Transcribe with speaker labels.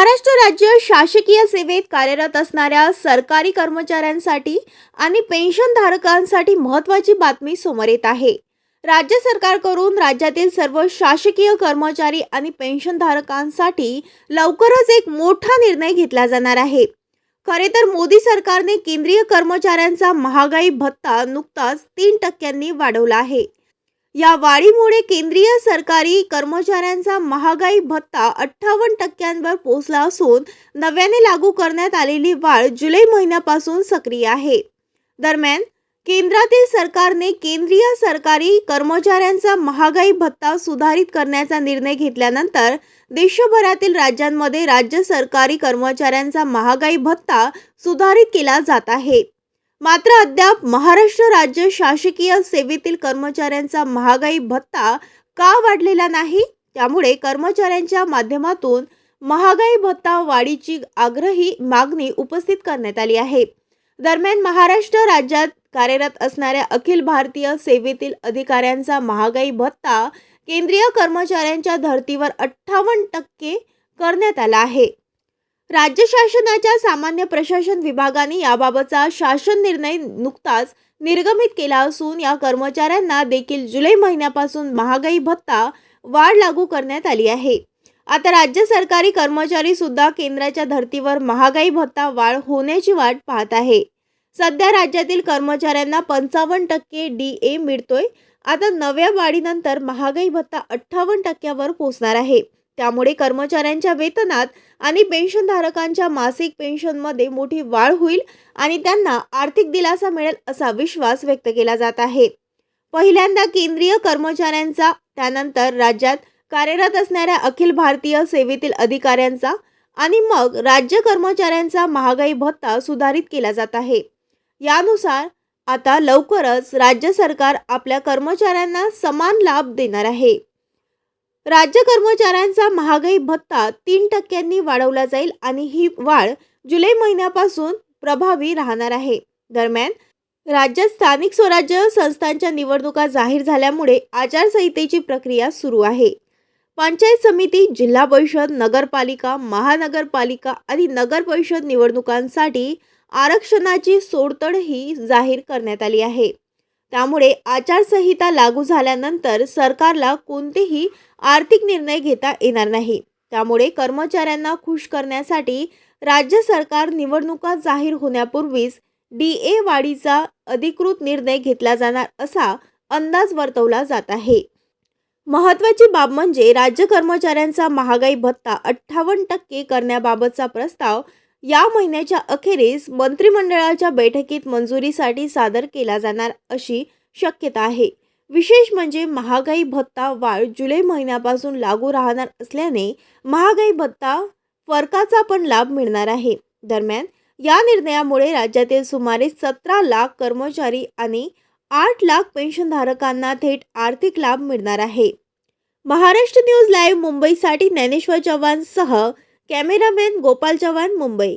Speaker 1: महाराष्ट्र राज्य शासकीय सेवेत कार्यरत असणाऱ्या सरकारी कर्मचाऱ्यांसाठी आणि पेन्शनधारकांसाठी महत्त्वाची बातमी समोर येत आहे. राज्य सरकारकडून राज्यातील सर्व शासकीय कर्मचारी आणि पेन्शनधारकांसाठी लवकरच एक मोठा निर्णय घेतला जाणार आहे. खरे तर मोदी सरकारने केंद्रीय कर्मचाऱ्यांचा महागाई भत्ता नुकताच तीन टक्क्यांनी वाढवला आहे. या वाढीमुळे केंद्रीय सरकारी कर्मचाऱ्यांचा महागाई भत्ता अठ्ठावन्न टक्क्यांवर पोहोचला असून नव्याने लागू करण्यात आलेली वाढ जुलै महिन्यापासून सक्रिय आहे. दरम्यान केंद्रातील सरकारने केंद्रीय सरकारी कर्मचाऱ्यांचा महागाई भत्ता सुधारित करण्याचा निर्णय घेतल्यानंतर देशभरातील राज्यांमध्ये राज्य सरकारी कर्मचाऱ्यांचा महागाई भत्ता सुधारित केला जात आहे. मात्र अद्याप महाराष्ट्र राज्य शासकीय सेवेतील कर्मचाऱ्यांचा महागाई भत्ता का वाढलेला नाही? त्यामुळे कर्मचाऱ्यांच्या माध्यमातून महागाई भत्ता वाढीची आग्रही मागणी उपस्थित करण्यात आली आहे. दरम्यान महाराष्ट्र राज्यात कार्यरत असणाऱ्या अखिल भारतीय सेवेतील अधिकाऱ्यांचा महागाई भत्ता केंद्रीय कर्मचाऱ्यांच्या धर्तीवर अठ्ठावन्न टक्के करण्यात आला आहे. राज्य शासनाच्या सामान्य प्रशासन विभागाने याबाबतचा शासन निर्णय नुकताच निर्गमित केला असून या कर्मचाऱ्यांना देखील जुलै महिन्यापासून महागाई भत्ता वाढ लागू करण्यात आली आहे. आता राज्य सरकारी कर्मचारी सुद्धा केंद्राच्या धर्तीवर महागाई भत्ता वाढ होण्याची वाट पाहत आहे. सध्या राज्यातील कर्मचाऱ्यांना पंचावन्न टक्के डी ए मिळतोय. आता नव्या वाढीनंतर महागाई भत्ता अठ्ठावन्न टक्क्यावर पोहोचणार आहे. त्यामुळे कर्मचाऱ्यांच्या वेतनात आणि पेन्शनधारकांच्या मासिक पेन्शनमध्ये मोठी वाढ होईल आणि त्यांना आर्थिक दिलासा मिळेल असा विश्वास व्यक्त केला जात आहे. पहिल्यांदा केंद्रीय कर्मचाऱ्यांचा त्यानंतर राज्यात कार्यरत असणाऱ्या अखिल भारतीय सेवेतील अधिकाऱ्यांचा आणि मग राज्य कर्मचाऱ्यांचा महागाई भत्ता सुधारित केला जात आहे. यानुसार आता लवकरच राज्य सरकार आपल्या कर्मचाऱ्यांना समान लाभ देणार आहे. राज्य कर्मचाऱ्यांचा महागाई भत्ता तीन टक्क्यांनी वाढवला जाईल आणि ही वाढ जुलै महिन्यापासून प्रभावी राहणार आहे. दरम्यान राज्यात स्थानिक स्वराज्य संस्थांच्या निवडणुका जाहीर झाल्यामुळे आचारसंहितेची प्रक्रिया सुरू आहे. पंचायत समिती जिल्हा परिषद नगरपालिका महानगरपालिका आणि नगर परिषद निवडणुकांसाठी आरक्षणाची सोडतडही जाहीर करण्यात आली आहे. त्यामुळे आचारसंहिता लागू झाल्यानंतर सरकारला कोणतेही आर्थिक निर्णय घेता येणार नाही. त्यामुळे कर्मचाऱ्यांना खुश करण्यासाठी राज्य सरकार निवडणुका जाहीर होण्यापूर्वीच डी ए वाढीचा अधिकृत निर्णय घेतला जाणार असा अंदाज वर्तवला जात आहे. महत्त्वाची बाब म्हणजे राज्य कर्मचाऱ्यांचा महागाई भत्ता अठ्ठावन्न टक्के करण्याबाबतचा प्रस्ताव या महिन्याच्या अखेरीस मंत्रिमंडळाच्या बैठकीत मंजुरीसाठी सादर केला जाणार अशी शक्यता आहे. विशेष म्हणजे महागाई भत्ता वाढ जुलै महिन्यापासून लागू राहणार असल्याने महागाई भत्ता फरकाचा पण लाभ मिळणार आहे. दरम्यान या निर्णयामुळे राज्यातील सुमारे सतरा लाख कर्मचारी आणि आठ लाख पेन्शनधारकांना थेट आर्थिक लाभ मिळणार आहे. महाराष्ट्र न्यूज लाईव्ह मुंबईसाठी ज्ञानेश्वर चव्हाणसह कॅमेरामॅन गोपाल चव्हाण मुंबई